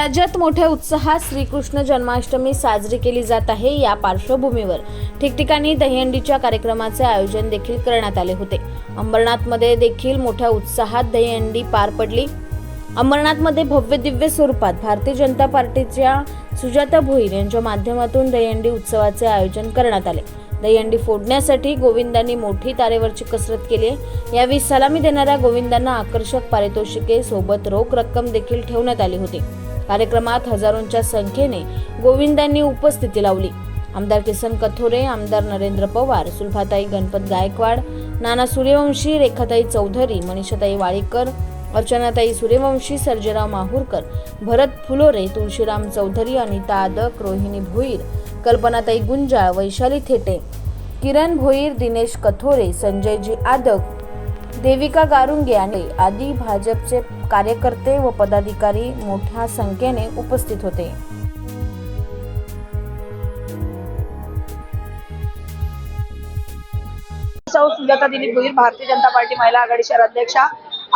राज्यात मोठ्या उत्साहात श्रीकृष्ण जन्माष्टमी साजरी केली जात आहे या पार्श्वभूमीवर. ठिकठिकाणी दहीहंडीच्या कार्यक्रमाचे आयोजन देखील करण्यात आले होते. अंबरनाथमध्ये देखील मोठ्या उत्साहात दहीहंडी पार पडली. अंबरनाथमध्ये भव्य दिव्य स्वरूपात भारतीय जनता पार्टीच्या सुजाता भोईर यांच्या माध्यमातून दहीहंडी उत्सवाचे आयोजन करण्यात आले. दहीहंडी फोडण्यासाठी गोविंदांनी मोठी तारेवरची कसरत केली आहे. यावेळी सलामी देणाऱ्या गोविंदांना आकर्षक पारितोषिके सोबत रोख रक्कम देखील ठेवण्यात आली होती. कार्यक्रमात हजारोंच्या संख्येने गोविंदांनी उपस्थिती लावली. आमदार किसन कथोरे आमदार नरेंद्र पवार सुलभाताई गणपत गायकवाड नाना सूर्यवंशी रेखाताई चौधरी मनीषाताई वाळीकर अर्चनाताई सूर्यवंशी सर्जेराव माहूरकर भरत फुलोरे तुळशीराम चौधरी अनिता आदक रोहिणी भोईर कल्पनाताई गुंजाळ वैशाली थेटे किरण भोईर दिनेश कथोरे संजयजी आदक देविका गारुंगे आणि आदी भाजपचे कार्यकर्ते व पदाधिकारी मोठ्या संख्येने उपस्थित होते. सौ सुजाता दिलीप भोईर भारतीय जनता पार्टी महिला आघाडी शहराध्यक्षा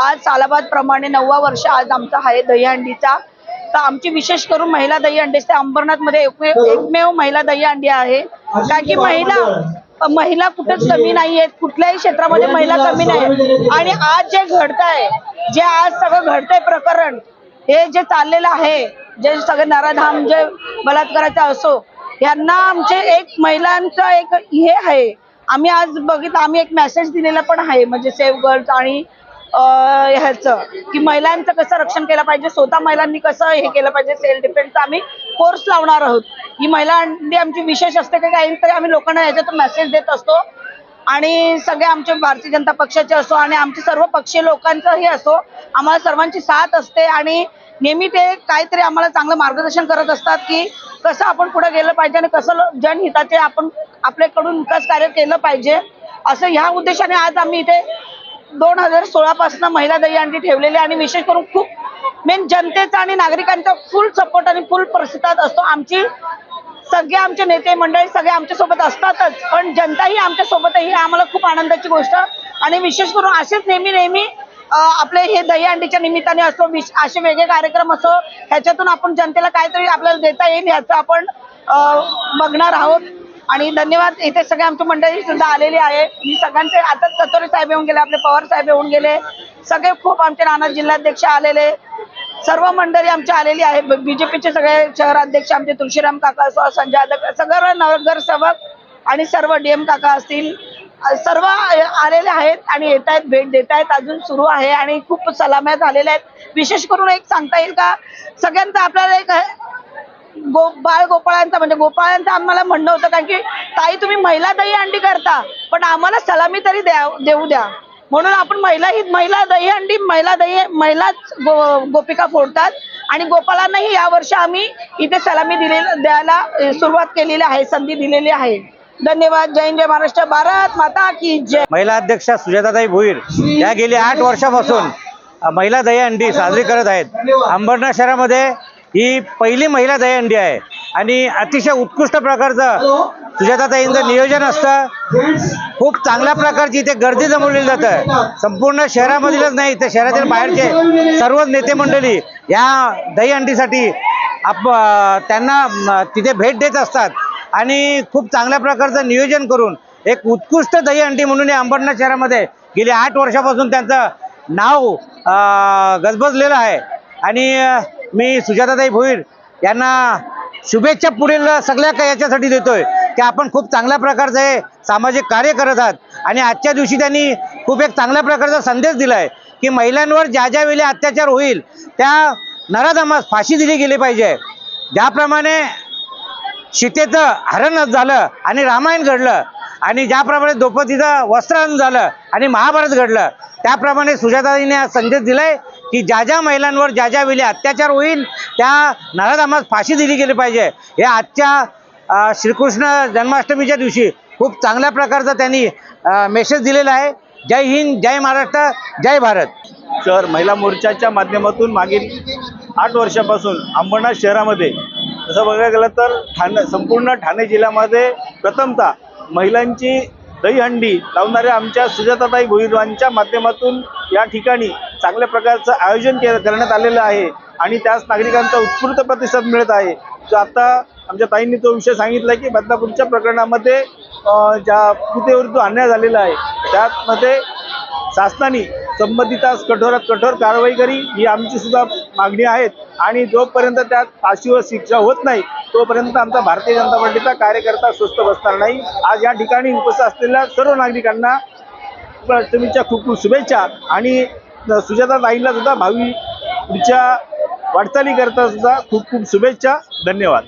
आज सालाबाद प्रमाणे नववा वर्ष आज आमचा आहे दहीहंडीचा. तर आमची विशेष करून महिला दहीहंडी असते. अंबरनाथमध्ये एकमेव एकमेव महिला दहीहंडी आहे. कारण की महिला महिला कुठेच कमी नाही आहेत कुठल्याही क्षेत्रामध्ये महिला कमी नाही आणि आज जे घडतंय जे आज सगळं घडतंय प्रकरण हे जे चाललेलं आहे जे सगळे नराधाम जे बलात्काराचा असो यांना आमचे एक महिलांचं एक हे आहे. आम्ही आज बघितलं आम्ही एक मेसेज दिलेला पण आहे म्हणजे सेव्ह गर्ल्स आणि ह्याचं की महिलांचं कसं रक्षण केलं पाहिजे स्वतः महिलांनी कसं हे केलं पाहिजे सेल्फ डिफेन्सचा आम्ही कोर्स लावणार आहोत. ही महिला अंडी आमची विशेष असते की काहीतरी आम्ही लोकांना याच्यातून मेसेज देत असतो. आणि सगळे आमचे भारतीय जनता पक्षाचे असो आणि आमचे सर्व पक्षीय लोकांचंही असो आम्हाला सर्वांची साथ असते आणि नेहमी ते काहीतरी आम्हाला चांगलं मार्गदर्शन करत असतात की कसं आपण पुढे गेलं पाहिजे आणि कसं जनहिताचे आपण आपल्याकडून विकास कार्य केलं पाहिजे. असं ह्या उद्देशाने आज आम्ही इथे दोन हजार सोळा पासून महिला दहीहंडी ठेवलेली आणि विशेष करून खूप मेन जनतेचा आणि नागरिकांचा फुल सपोर्ट आणि फुल प्रतिसाद असतो. आमची सगळे आमचे नेते मंडळी सगळे आमच्यासोबत असतातच पण जनताही आमच्यासोबत आहे. ही आम्हाला खूप आनंदाची गोष्ट. आणि विशेष करून असेच नेहमी नेहमी आपले हे दहीहंडीच्या निमित्ताने असो असे वेगळे कार्यक्रम असो ह्याच्यातून आपण जनतेला काहीतरी आपल्याला देता येईल याचं आपण बघणार आहोत. आणि धन्यवाद इथे सगळे आमची मंडळी सुद्धा आलेली आहे. मी सगळ्यांचे आता कतोरे साहेब येऊन गेले आपले पवार साहेब येऊन गेले. सगळे खूप आमचे नाना जिल्हाध्यक्ष आलेले. सर्व मंडळी आमची आलेली आहे बीजेपीचे सगळे शहराध्यक्ष आमचे तुळशीराम काका असो संजय सगळं नगरसेवक आणि सर्व डीएम काका असतील. सर्व आलेले आहेत आणि येत आहेत भेट देत आहेत. अजून सुरू आहे आणि खूप सलाम्या झालेल्या आहेत. विशेष करून एक सांगता येईल का? सगळ्यांचं आपल्याला एक गो बाळ गोपाळांचा म्हणजे गोपाळांचं आम्हाला म्हणणं होतं कारण की ताई तुम्ही महिला दही अंडी करता पण आम्हाला सलामी तरी द्या देऊ द्या. म्हणून आपण महिला ही महिला दही अंडी महिला दही महिलाच गो गोपिका फोडतात. आणि गोपाळांनाही यावर्षी आम्ही इथे सलामी दिले द्यायला सुरुवात केलेली आहे संधी दिलेली आहे. धन्यवाद. जय जय महाराष्ट्र. भारत माता की जय. महिला अध्यक्ष सुजाताताई भोईर या गेली आठ वर्षापासून महिला दहीहंडी साजरी करत आहेत. अंबरनाथ शहरामध्ये ही पहिली महिला दहीहंडी आहे. आणि अतिशय उत्कृष्ट प्रकारचं सुजाताताईंचं नियोजन असतं. खूप चांगल्या प्रकारची इथे गर्दी जमवलेली जातं. संपूर्ण शहरामधीलच नाही तर शहरातील बाहेरचे सर्व नेते मंडळी या दहीहंडीसाठी आप त्यांना तिथे भेट देत असतात. आणि खूप चांगल्या प्रकारचं नियोजन करून एक उत्कृष्ट दहीहंडी म्हणून या अंबरनाथ शहरामध्ये गेली आठ वर्षापासून त्यांचं नाव गजबजलेलं आहे. आणि मी सुजाताताई भोईर यांना शुभेच्छा पुढील सगळ्या काही याच्यासाठी देतोय की आपण खूप चांगल्या प्रकारचं हे सामाजिक कार्य करत आहात. आणि आजच्या दिवशी त्यांनी खूप एक चांगल्या प्रकारचा संदेश दिला आहे की महिलांवर ज्या ज्या वेळी अत्याचार होईल त्या नराधमास फाशी दिली गेली पाहिजे. ज्याप्रमाणे सीतेचं हरण झालं आणि रामायण घडलं आणि ज्याप्रमाणे द्रौपदीचं वस्त्रहरण झालं आणि महाभारत घडलं त्याप्रमाणे सुजाताजीने हा संदेश दिलाय की ज्या ज्या महिलांवर ज्या ज्या वेळी अत्याचार होईल त्या नराधामास फाशी दिली गेली पाहिजे. हे आजच्या श्रीकृष्ण जन्माष्टमीच्या दिवशी खूप चांगल्या प्रकारचा त्यांनी मेसेज दिलेला आहे. जय हिंद जय महाराष्ट्र जय भारत. सर महिला मोर्चाच्या माध्यमातून मागील आठ वर्षापासून अंबरनाथ शहरामध्ये तसं बघायला गेलं तर ठाणे संपूर्ण ठाणे जिल्ह्यामध्ये प्रथमतः महिलांची दहीहंडी लावणाऱ्या आमच्या सुजाताताई भोईरवांच्या माध्यमातून या ठिकाणी चांगल्या प्रकारचं आयोजन के करण्यात आलेलं आहे आणि त्याच नागरिकांचा उत्स्फूर्त प्रतिसाद मिळत आहे. जो आता आमच्या ताईंनी तो विषय सांगितला की बदलापूरच्या प्रकरणामध्ये ज्या पितेविरुद्ध अन्याय झालेला आहे त्यामध्ये शासनाने संबंधितास कठोरात कठोर कारवाई करी ही आमची सुद्धा मागणी आहेत आणि जोपर्यंत त्यात फाशीवर शिक्षा होत नाही तोपर्यंत आमचा भारतीय जनता पार्टीचा कार्यकर्ता स्वस्थ बसणार नाही. आज या ठिकाणी उपस्थित असलेल्या सर्व नागरिकांना नागपंचमीच्या खूप खूप शुभेच्छा. आणि सुजाता ताईंना सुद्धा भावी पुढच्या वाटचाली करता सुद्धा खूप खूप शुभेच्छा. धन्यवाद.